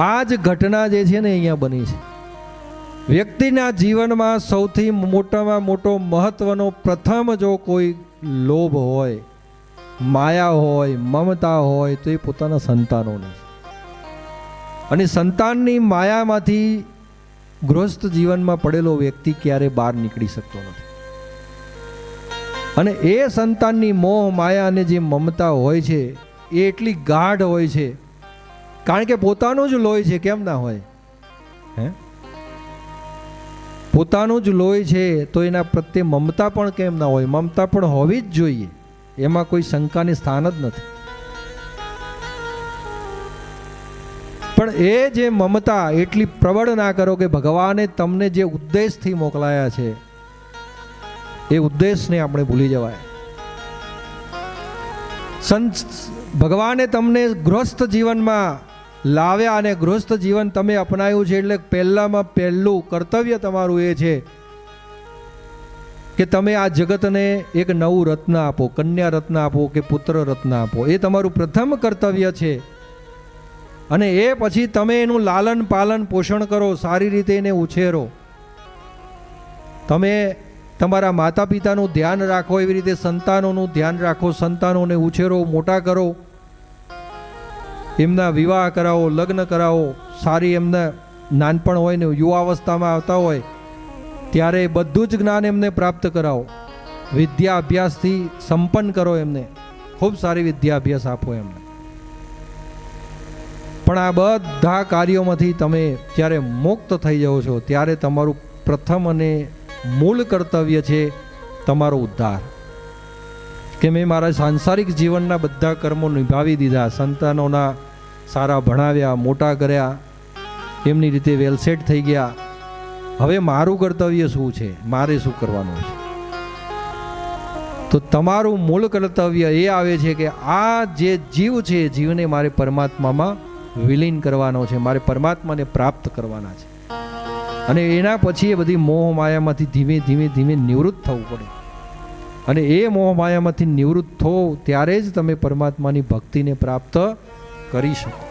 આ જ ઘટના જે છે ને અહીંયા બની છે. વ્યક્તિના જીવનમાં સૌથી મોટામાં મોટો મહત્વનો પ્રથમ જો કોઈ લોભ હોય, માયા હોય, મમતા હોય તો એ પોતાના સંતાનોની અને સંતાનની માયામાંથી ગૃહસ્થ જીવનમાં પડેલો વ્યક્તિ ક્યારે બહાર નીકળી શકતો નથી. અને એ સંતાનની મોહ, માયા અને જે મમતા હોય છે, એ એટલી ગાઢ હોય છે કારણ કે પોતાનું જ લોહી છે, કેમ ના હોય? હે? પોતાનું જ લોહી છે, તો એના પ્રત્યે મમતા પણ કેમ ના હોય? મમતા પણ હોવી જ જોઈએ. એમાં કોઈ શંકાની સ્થાન જ નથી. પણ એ જે મમતા, એટલી પ્રબળ ના કરો કે ભગવાને તમને જે ઉદ્દેશથી મોકલાયા છે, એ ઉદ્દેશને આપણે ભૂલી જવાય. સંત ભગવાને તમને ગૃહસ્થ જીવનમાં લાવ્યા અને ગૃહસ્થ જીવન તમે અપનાવ્યું છે એટલે પહેલામાં પહેલું કર્તવ્ય તમારું એ છે કે તમે આ જગતને એક નવું રત્ન આપો, કન્યા રત્ન આપો કે પુત્ર રત્ન આપો. એ તમારું પ્રથમ કર્તવ્ય છે. અને એ પછી તમે એનું લાલન પાલન પોષણ કરો, સારી રીતે એને ઉછેરો. તમે તમારા માતા પિતાનું ધ્યાન રાખો, એવી રીતે સંતાનોનું ધ્યાન રાખો, સંતાનોને ઉછેરો, મોટા કરો. એમના વિવાહ કરાવો, લગ્ન કરાવો, સારી એમને નાનપણ હોય ને યુવાવસ્થામાં આવતા હોય, ત્યારે બધું જ જ્ઞાન એમને પ્રાપ્ત કરાવો. વિદ્યા અભ્યાસથી સંપન્ન કરો એમને. ખૂબ સારી વિદ્યા અભ્યાસ આપો એમને. પણ આ બધા કાર્યોમાંથી તમે જ્યારે મુક્ત થઈ જાઓ છો, ત્યારે તમારું પ્રથમ અને મૂળ કર્તવ્ય છે તમારો ઉદ્ધાર. કે મેં મારા સાંસારિક જીવનના બધા કર્મો નિભાવી દીધા, સંતાનોના સારા ભણાવ્યા, મોટા કર્યા, એમની રીતે વેલસેટ થઈ ગયા. હવે મારું કર્તવ્ય શું છે? મારે શું કરવાનું છે? તો તમારું મૂળ કર્તવ્ય એ આવે છે કે આ જે જીવ છે જીવને મારે પરમાત્મામાં વિલીન કરવાનો છે, મારે પરમાત્માને પ્રાપ્ત કરવાના છે. અને એના પછી એ બધી મોહ માયામાંથી ધીમે ધીમે ધીમે નિવૃત્ત થવું પડે. અને એ મોહ માયામાંથી નિવૃત્ત થો, ત્યારે જ તમે પરમાત્માની ભક્તિને પ્રાપ્ત કરી શકો.